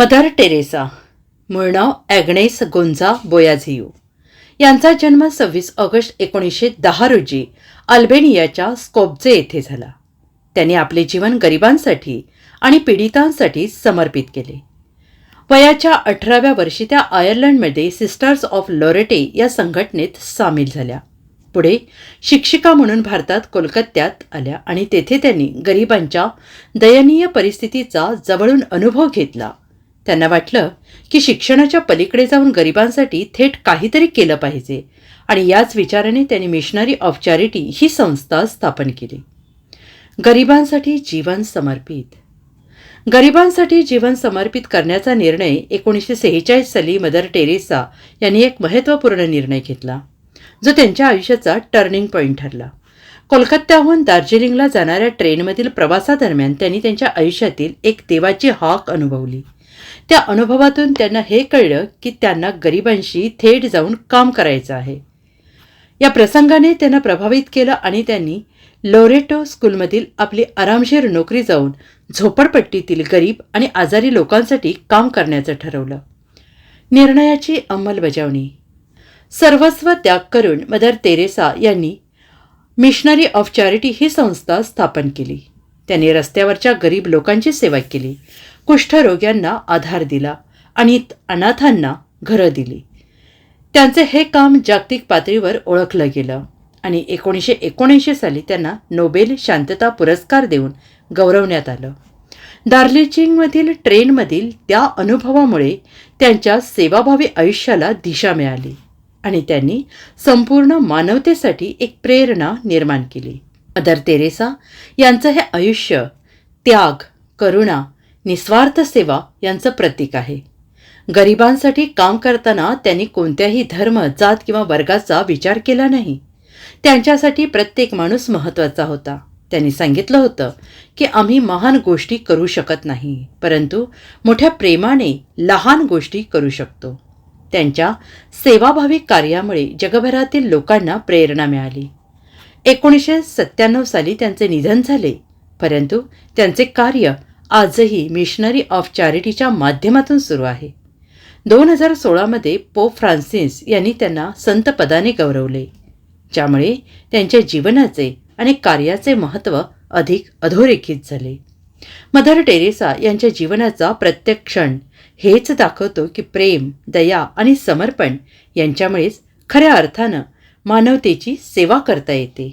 Mother Teresa मूळ नाव ॲग्नेस Gonxha बोयाझियो. यांचा जन्म सव्वीस ऑगस्ट एकोणीसशे दहा रोजी अल्बेनियाच्या स्कोपजे येथे झाला. त्यांनी आपले जीवन गरिबांसाठी आणि पीडितांसाठी समर्पित केले. वयाच्या अठराव्या वर्षी त्या आयर्लंडमध्ये सिस्टर्स ऑफ लोरेटे या संघटनेत सामील झाल्या. पुढे शिक्षिका म्हणून भारतात कोलकात्यात आल्या आणि तेथे त्यांनी गरिबांच्या दयनीय परिस्थितीचा जवळून अनुभव घेतला. त्यांना वाटलं की शिक्षणाच्या पलीकडे जाऊन गरिबांसाठी थेट काहीतरी केलं पाहिजे आणि याच विचाराने त्यांनी मिशनरी ऑफ चॅरिटी ही संस्था स्थापन केली. गरिबांसाठी जीवन समर्पित. गरिबांसाठी जीवन समर्पित करण्याचा निर्णय एकोणीसशे सेहेचाळीस साली मदर टेरेसा यांनी एक महत्त्वपूर्ण निर्णय घेतला जो त्यांच्या आयुष्याचा टर्निंग पॉईंट ठरला. कोलकात्याहून दार्जिलिंगला जाणाऱ्या ट्रेनमधील प्रवासादरम्यान त्यांनी त्यांच्या आयुष्यातील एक देवाची हाक अनुभवली. त्या अनुभवातून त्यांना हे कळलं की त्यांना गरिबांशी थेट जाऊन काम करायचं आहे. या प्रसंगाने त्यांना प्रभावित केलं आणि त्यांनी लोरेटो स्कूलमधील आपली आरामशीर नोकरी जाऊन झोपडपट्टीतील गरीब आणि आजारी लोकांसाठी काम करण्याचं ठरवलं. निर्णयाची अंमलबजावणी. सर्वस्व त्याग करून मदर तेरेसा यांनी मिशनरी ऑफ चॅरिटी ही संस्था स्थापन केली. त्यांनी रस्त्यावरच्या गरीब लोकांची सेवा केली. कुष्ठरोग्यांना आधार दिला आणि अनाथांना घरं दिली. त्यांचे हे काम जागतिक पातळीवर ओळखलं गेलं आणि एकोणीसशे एकोणऐंशी साली त्यांना नोबेल शांतता पुरस्कार देऊन गौरवण्यात आलं. दार्लिचिंगमधील ट्रेनमधील त्या अनुभवामुळे त्यांच्या सेवाभावी आयुष्याला दिशा मिळाली आणि त्यांनी संपूर्ण मानवतेसाठी एक प्रेरणा निर्माण केली. मदर तेरेसा यांचं हे आयुष्य त्याग करुणा निस्वार्थ सेवा यांचं प्रतीक आहे. गरिबांसाठी काम करताना त्यांनी कोणत्याही धर्म जात किंवा वर्गाचा विचार केला नाही. त्यांच्यासाठी प्रत्येक माणूस महत्त्वाचा होता. त्यांनी सांगितलं होतं की आम्ही महान गोष्टी करू शकत नाही परंतु मोठ्या प्रेमाने लहान गोष्टी करू शकतो. त्यांच्या सेवाभावी कार्यामुळे जगभरातील लोकांना प्रेरणा मिळाली. एकोणीसशे सत्त्याण्णव साली त्यांचे निधन झाले परंतु त्यांचे कार्य आजही मिशनरी ऑफ चॅरिटीच्या माध्यमातून सुरू आहे. दोन हजार सोळामध्ये पोप फ्रान्सिस यांनी त्यांना संतपदाने गौरवले. ज्यामुळे त्यांच्या जीवनाचे आणि कार्याचे महत्त्व अधिक अधोरेखित झाले. मदर टेरेसा यांच्या जीवनाचा प्रत्येक क्षण हेच दाखवतो की प्रेम दया आणि समर्पण यांच्यामुळेच खऱ्या अर्थानं मानवतेची सेवा करता येते.